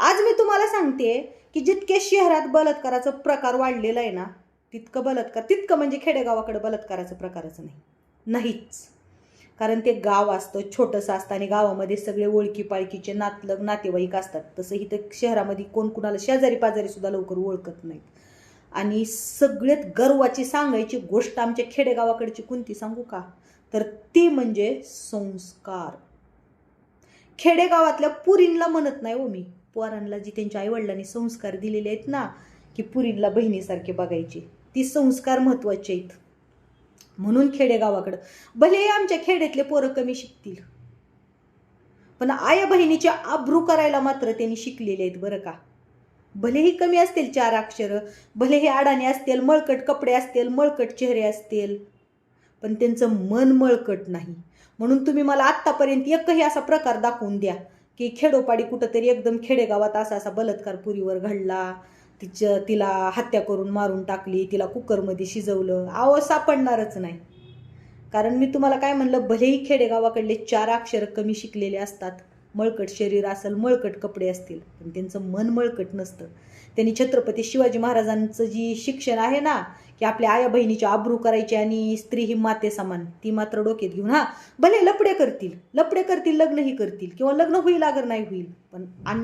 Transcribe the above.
आज मी तुम्हाला सांगते की जितके शहरात बलात्काराचं प्रकार वाढलेलं आहे ना तितकं बलात्कार तितकं म्हणजे खेडेगावाकडे बलात्काराचं प्रकारच नाही. नाहीच. कारण ते गाव असतं छोटंसं असतं आणि गावामध्ये सगळे ओळखी पाळखीचे नातलग नातेवाईक असतात. तसं इथं शहरामध्ये कोण कुणाला शेजारी पाजारी सुद्धा लवकर ओळखत नाहीत. आणि सगळ्यात गर्वाची सांगायची गोष्ट आमच्या खेडेगावाकडची कोणती सांगू का? तर ती म्हणजे संस्कार. खेडेगावातल्या पुरींला म्हणत नाही हो मी. पोरांना जी त्यांच्या आईवडिलांनी संस्कार दिलेले आहेत ना की पुरींला बहिणीसारखे बघायचे. ती संस्कार महत्त्वाचे आहेत. म्हणून खेडेगावाकडं भले आमच्या खेड्यातले पोरं कमी शिकतील. पण आया बहिणीचे आब्रू करायला मात्र त्यांनी शिकलेले आहेत बरं का. भलेही कमी असतील चार अक्षरं भलेही अडाणे असतील मळकट कपडे असतील मळकट चेहरे असतील पण त्यांचं मन मळकट नाही. म्हणून तुम्ही मला आत्तापर्यंत एकही असा प्रकार दाखवून द्या. की खेडोपाडी कुठंतरी एकदम खेडेगावात असा असा बलात्कार पुरीवर घडला. तिचं तिला हत्या करून मारून टाकली तिला कुकरमध्ये शिजवलं. आव सापडणारच नाही. कारण मी तुम्हाला काय म्हणलं भलेही खेडेगावाकडले चार अक्षर कमी शिकलेले असतात मळकट शरीर असेल मळकट कपडे असतील पण त्यांचं मन मळकट नसतं. त्यांनी छत्रपती शिवाजी महाराजांचं जी शिक्षण आहे ना की आपल्या आया बहिणीची आबरू करायची आणि स्त्री ही माते समान ती मात्र डोक्यात घेऊन हा भले लपडे करतील लपडे करतील लग्नही करतील किंवा लग्न होईल अगर नाही होईल पण